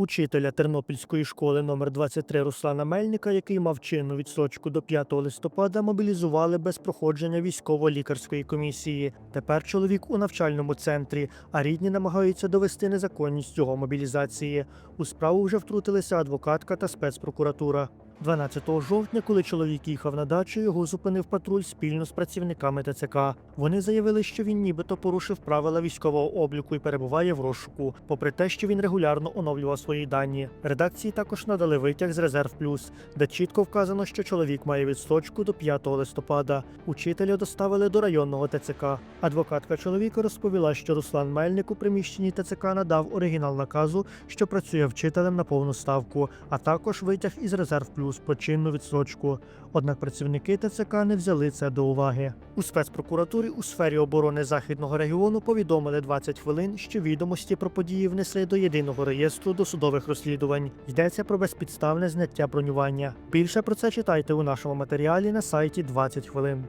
Учителя Тернопільської школи номер 23 Руслана Мельника, який мав чинну відстрочку до 5 листопада, мобілізували без проходження військово-лікарської комісії. Тепер чоловік у навчальному центрі, а рідні намагаються довести незаконність його мобілізації. У справу вже втрутилися адвокатка та спецпрокуратура. 12 жовтня, коли чоловік їхав на дачу, його зупинив патруль спільно з працівниками ТЦК. Вони заявили, що він нібито порушив правила військового обліку і перебуває в розшуку, попри те, що він регулярно оновлював свої дані. Редакції також надали витяг з резерв плюс, де чітко вказано, що чоловік має відстрочку до 5 листопада. Учителя доставили до районного ТЦК. Адвокатка чоловіка розповіла, що Руслан Мельник у приміщенні ТЦК надав оригінал наказу, що працює вчителем на повну ставку, а також витяг із резерв плюс про чинну відстрочку. Однак працівники ТЦК не взяли це до уваги. У спецпрокуратурі у сфері оборони західного регіону повідомили 20 хвилин, що відомості про події внесли до єдиного реєстру досудових розслідувань. Йдеться про безпідставне зняття бронювання. Більше про це читайте у нашому матеріалі на сайті 20 хвилин.